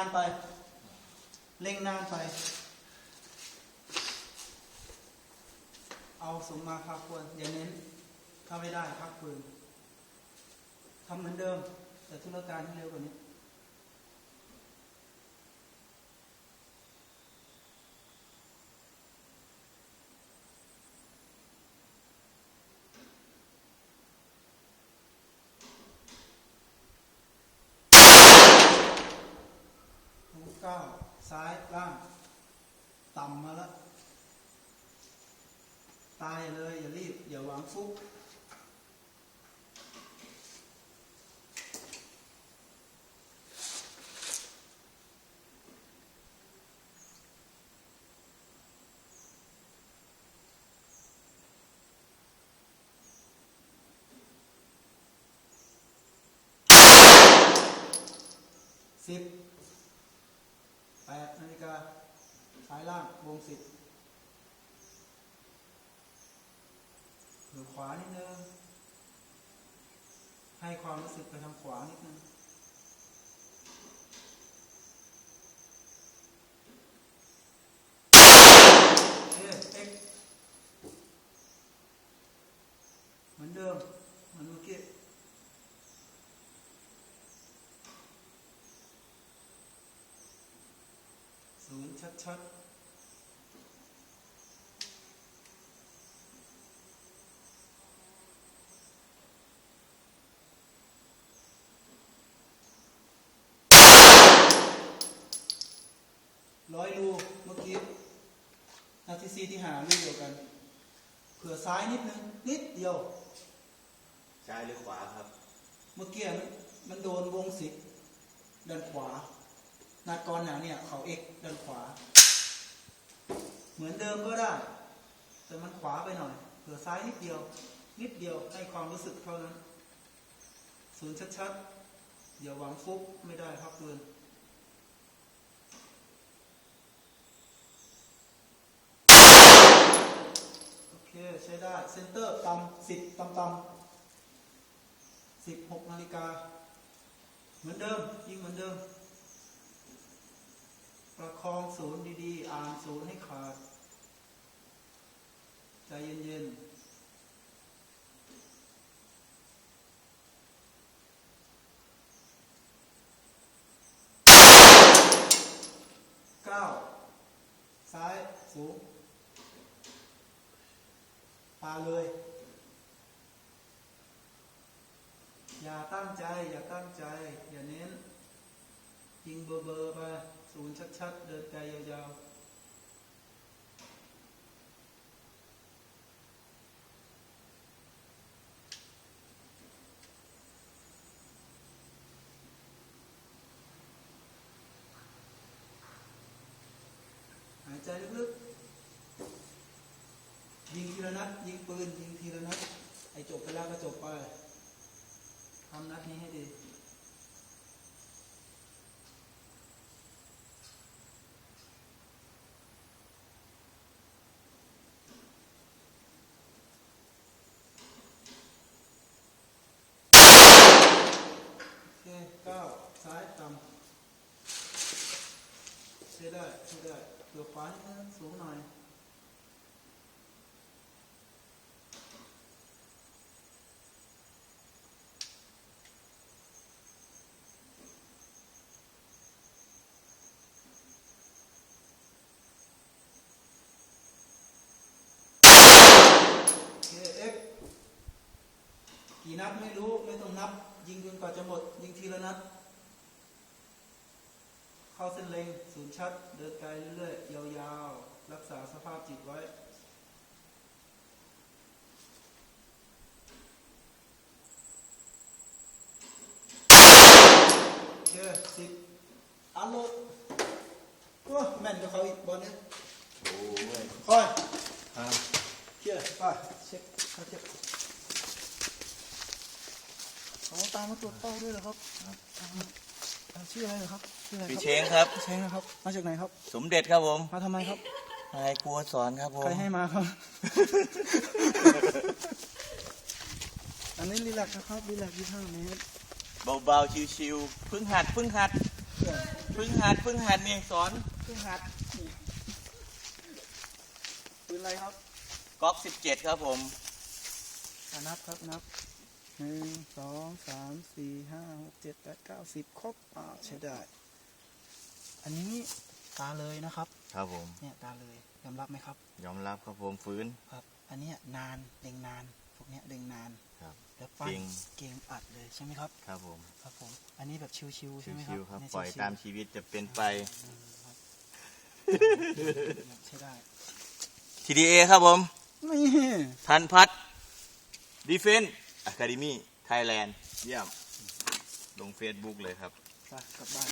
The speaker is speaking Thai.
านไป เล่งนานไป เอาสมมาพักควรอย่าเน้นถ้าไม่ได้พักปืนทำเหมือนเดิม แต่ธุรการที่เร็วกว่านี้ เก้าซ้ายล่าง ต่ำมาแล้วตายเลยอย่ารีบ อย่าหวังฟุกสิบแปดนาฬิกา ซ้ายล่างวงสิบหรือขวานิดนึง ให้ความรู้สึกไปทางขวานิดนึงเอ๊ะเหมือนเดิมเหมือนเมื่อกี้ศูนย์ชัดๆ ร้อยรูเมื่อกี้นาทีซีที่หารูเดียวกัน เผื่อซ้ายนิดนึง นิดเดียว ซ้ายหรือขวาครับ เมื่อกี้มันมันโดนวงสิบด้านขวานัดก่อนหนาเนี่ย เขาเอกด้านขวา เหมือนเดิมก็ได้ แต่มันขวาไปหน่อย เผื่อซ้ายนิดเดียว นิดเดียวให้ความรู้สึกเท่านั้น ศูนย์ชัดๆอย่าหวังฟุกไม่ได้ครับเพื่อนโอเค ใช้ได้เซนเตอร์ต่ำสิบต่ำต่ำสิบหกนาฬิกา เหมือนเดิมยิ่งเหมือนเดิม ประคองศูนย์ดีๆ อ่านศูนย์ให้ขาด ใจเย็นๆเก้าซ้ายสูงาเลย อย่าตั้งใจ อย่าตั้งใจ อย่าเน้นยิงเบอร์เบอร์ๆไปศูนย์ชัด ๆ เดินไกลยาวๆหายใจลึกๆ ยิงทีละนัดยิงปืนยิงทีละนัดไอ้จบไปแล้วก็จบไปทำนัดนี้ให้ดีโอเคเก้าซ้ายต่ำใช้ได้ใช้ได้เกือบขวานิดนึงสูงหน่อย โอเคเอ็กกี่ นัดไม่รู้ไม่ต้องนับ ยิงจนกว่าจะหมด ยิงทีละนัด เข้าเส้นเล็งศูนย์ชัด เดินไกลเรื่อยๆยาวๆ รักษาสภาพจิตไว้โอเคสิบอันโหลดโอ้แม่นกับเขาอีกบอลเนี้ยโอ้ยคอยครับเชื่อไปเช็คเขาเช็ค เขาตามมาตรวจเป้าด้วยเหรอครับตามมาอ่าชื่ออะไรเหรอครับชื่ออะไรคพี่รับเชงครับ เชงนะครับ มาจากไหนครับ สมเด็จครับผมมาทำไมครับ นายครัวสอนครับผมใครให้มาครับ อันนี้รีแลกซ์นะครับรีแลกซ์ยี่ห้าเมตรเบาๆชิวๆเพึ่งหัดเพึ่งหัดเพื่อพึ่งหัดพึ่งหัดนี่สอนพึ่งหัดปืนอะไรครับก๊อกสิบเจ็ดครับผมอะนับครับนับ หนึ่งสองสามสี่ห้าหกเจ็ดแปดเก้าสิบครบอ่าใช้ได้ อันนี้ตาเลยนะครับ ครับผม เนี่ยตาเลยยอมรับไหมครับ ยอมรับครับผมฟื้น ครับ อันเนี้ยนานเด้งนานพวกเนี้ยเด้งนานครับ แล้วปั้นเก่ง เก่งอัดเลยใช่ไหมครับ ครับผมครับผม อันนี้แบบชิวๆใช่ไหมครัชิบวๆครับนนี้ปล่อยชิวๆตามชีวิตจะเป็นไป อืมครับใช่ได้ TDA ครับผม นี่ ทันพัฒดีเฟน s ์ Academy Thailand เยี่ยม ลง Facebook เลยครับ ไปกลับบ้าน